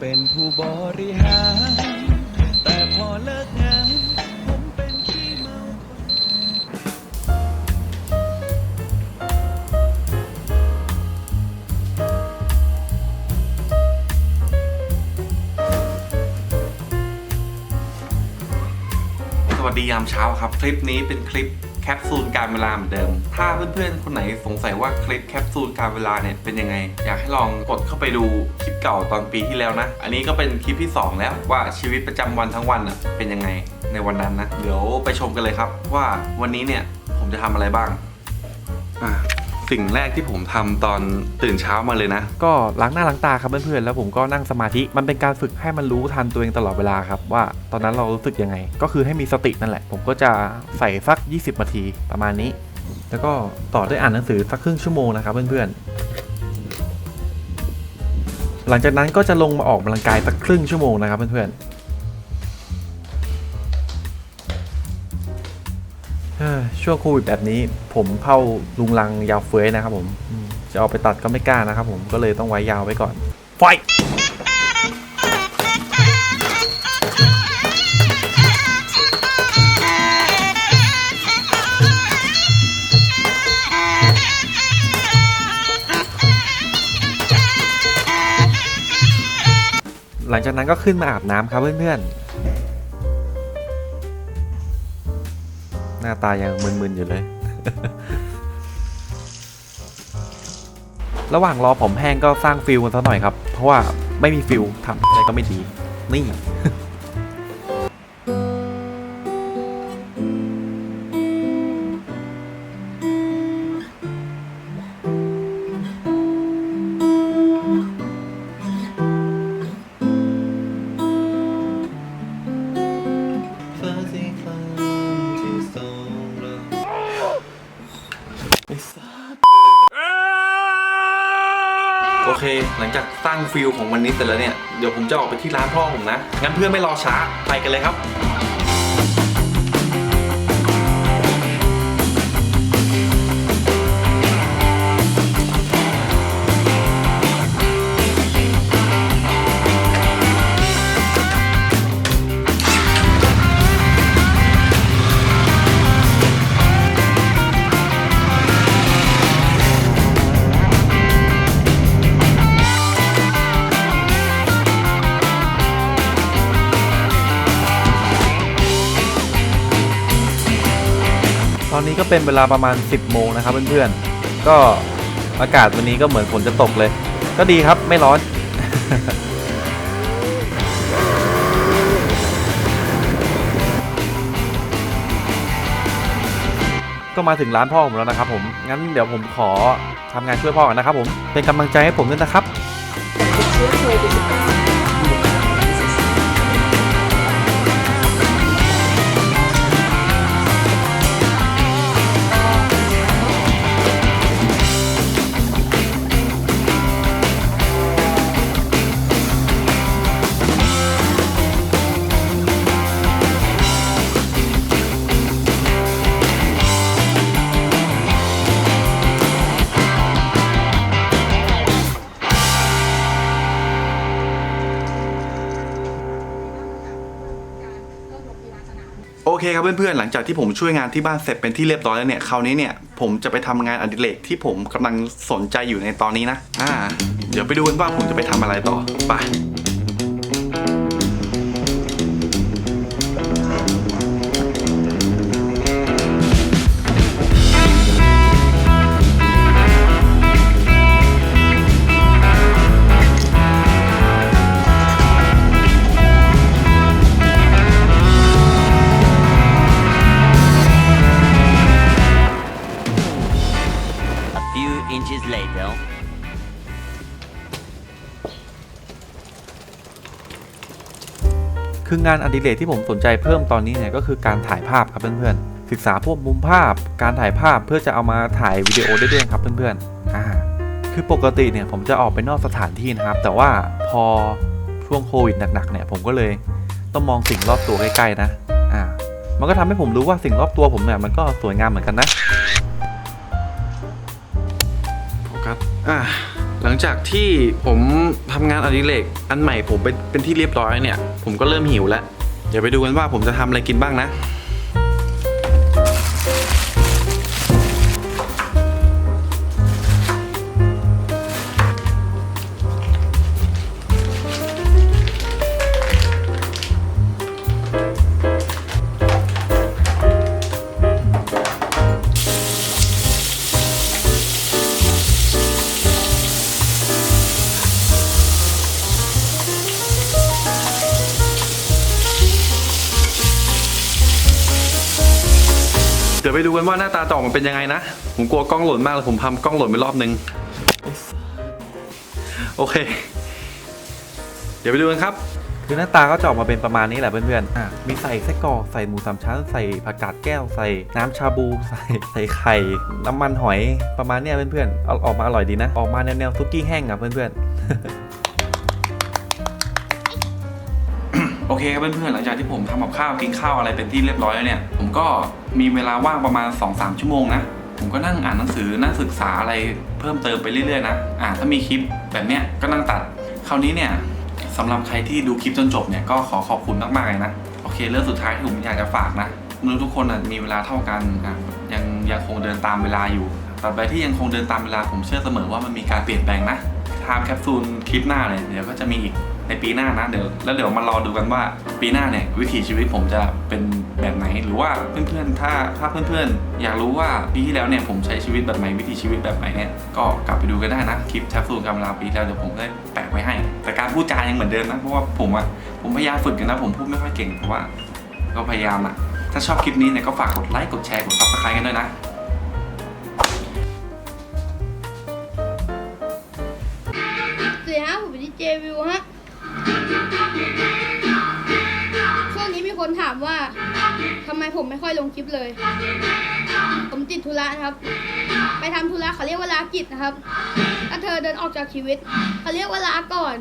เป็นผู้บริหาร แต่พอเลิกงานผมเป็นขี้เมาสวัสดียามเช้าครับ คลิปนี้เป็นคลิป แคปซูลการเวลาเหมือนเดิม ถ้าเพื่อนๆ คนไหนสงสัยว่าคลิปแคปซูลการเวลาเนี่ยเป็นยังไง อยากให้ลองกดเข้าไปดูคลิปเก่าตอนปีที่แล้วนะ อันนี้ก็เป็นคลิปที่ 2 แล้วว่าชีวิตประจำวันทั้งวันอะเป็นยังไงในวันนั้นนะ เดี๋ยวไปชมกันเลยครับว่าวันนี้เนี่ยผมจะทำอะไรบ้างอ่า สิ่งแรกที่ผมทำตอนตื่นเช้ามาเลยนะ ก็ล้างหน้าล้างตาครับเพื่อนๆแล้วผมก็นั่งสมาธิมันเป็นการฝึกให้มันรู้ทันตัวเองตลอดเวลาครับว่าตอนนั้นเรารู้สึกยังไง ก็คือให้มีสตินั่นแหละ ผมก็จะใส่สัก 20นาทีประมาณนี้ แล้วก็ต่อด้วยอ่านหนังสือสักครึ่งชั่วโมงนะครับเพื่อนๆหลังจากนั้นก็จะลงมาออกกำลังกายสักครึ่งชั่วโมงนะครับเพื่อนๆ ช่วงโควิดแบบนี้ผมเข้าลุงลังยาวเฟ้ยนะครับผมจะเอาไปตัดก็ไม่กล้านะครับผมก็เลยต้องไว้ยาวไว้ก่อนไฟหลังจากนั้นก็ขึ้นมาอาบน้ำครับเพื่อนๆ หน้าตายังมึนๆอยู่เลย ระหว่างรอผมแห้งก็สร้างฟิลกันสักหน่อยครับ เพราะว่าไม่มีฟิลทำอะไรก็ไม่ดี นี่ หลังจากสร้างฟิลของวันนี้เสร็จแล้วเนี่ย เดี๋ยวผมจะออกไปที่ร้านพ่อผมนะ งั้นเพื่อไม่รอช้า ไปกันเลยครับ อนนี้ก็เป็นเวลาประมาณ 10 โมงนะครับเพื่อนๆ ก็อากาศวันนี้ก็เหมือนฝนจะตกเลย ก็ดีครับไม่ร้อน ก็มาถึงร้านพ่อผมแล้วนะครับผม งั้นเดี๋ยวผมขอทำงานช่วยพ่อก่อนนะครับผม เป็นกำลังใจให้ผมด้วยนะครับ เคครับเพื่อนๆ หลังจากที่ผมช่วยงานที่บ้านเสร็จเป็นที่เรียบร้อยแล้วเนี่ย คราวนี้เนี่ยผมจะไปทำงานอดิเรกที่ผมกำลังสนใจอยู่ในตอนนี้นะ อ่า เดี๋ยวไปดูกันว่าผมจะไปทำอะไรต่อ ไป few inches later. คืองานอดิเรกที่ผมสนใจเพิ่มตอนนี้เนี่ยก็คือการถ่ายภาพครับเพื่อนๆศึกษาพวกมุมภาพ การถ่ายภาพเพื่อจะเอามาถ่ายวิดีโอได้ด้วยครับเพื่อนๆอ่าคือปกติเนี่ยผมจะออกไปนอกสถานที่นะครับ แต่ว่าพอช่วงโควิดหนักๆเนี่ยผมก็เลยต้องมองสิ่งรอบตัวใกล้ๆนะอ่ามันก็ทำให้ผมรู้ว่าสิ่งรอบตัวผมเนี่ยมันก็สวยงามเหมือนกันนะ อ่าหลังจากที่ผมทำงานอดิเรกอันใหม่ผมเป็นเป็นที่เรียบร้อยเนี่ย ผมก็เริ่มหิวแล้ว เดี๋ยวไปดูกันว่าผมจะทำอะไรกินบ้างนะ ดี๋ยวไปดูกันว่าหน้าตาจอกมาเป็นยังไงนะ ผมกลัวกล้องหล่นมากเลยผมทำกล้องหล่นไปรอบนึง โอเค เดี๋ยวไปดูกันครับ คือหน้าตาก็จะออกมาเป็นประมาณนี้แหละเพื่อนๆอะมีใส่ไส้กรอกใส่หมูสามชั้น ใส่ผักกาดแก้ว ใส่น้ำชาบู ใส่ใส่ไข่ น้ำมันหอย ประมาณเนี้ยเพื่อนๆ เอาออกมาอร่อยดีนะ ออกมาแนวแนวๆซุกี้แห้งอะเพื่อนๆ โอเคครับเพื่อนๆหลังจากที่ผมทำกับข้าวกินข้าวอะไรเป็นที่เรียบร้อยแล้วเนี่ยผมก็มีเวลาว่างประมาณ 2-3 ชั่วโมงนะผมก็นั่งอ่านหนังสือนั่งศึกษาอะไรเพิ่มเติมไปเรื่อยๆนะอ่าถ้ามีคลิปแบบเนี้ยก็นั่งตัด คราวนี้เนี่ยสำหรับใครที่ดูคลิปจนจบเนี่ยก็ขอขอบคุณมากๆเลยนะโอเคเรื่องสุดท้ายที่ผมอยากจะฝากนะมนุษย์ทุกคนมีเวลาเท่ากันอะยังยังคงเดินตามเวลาอยู่ตราบใดที่ยังคงเดินตามเวลาผมเชื่อเสมอว่ามันมีการเปลี่ยนแปลงนะไทม์แคปซูลคลิปหน้าเนี่ยเดี๋ยวก็จะมีอีก ในปีหน้านะเดี๋ยวแล้วเดี๋ยวมารอดูกันว่าปีหน้าเนี่ยวิถีชีวิตผมจะเป็นแบบไหน หรือว่าเพื่อนๆถ้าถ้าเพื่อนๆ อยากรู้ว่าปีที่แล้วเนี่ยผมใช้ชีวิตแบบไหนวิถีชีวิตแบบไหนเนี่ยก็กลับไปดูกันได้นะคลิปแคปซูลการเวลาปีแล้วเดี๋ยวผมได้แปะไว้ให้ แต่การพูดจายังเหมือนเดิมนะเพราะว่าผมอะผมพยายามฝึกกันนะผมพูดไม่ค่อยเก่งแต่ว่า ก็พยายามอะถ้าชอบคลิปนี้เนี่ยก็ฝากกดไลค์กดแชร์กดซับสไครต์กันด้วยนะสวัสดีฮะผมเป็นดีเจวิวฮะ ช่วงนี้มีคนถามว่าทำไมผมไม่ค่อยลงคลิปเลย ผมติดธุระนะครับ ไปทำธุระเขาเรียกว่าลากิจนะครับถ้าเธอเดินออกจากชีวิต เขาเรียกว่าลาก่อน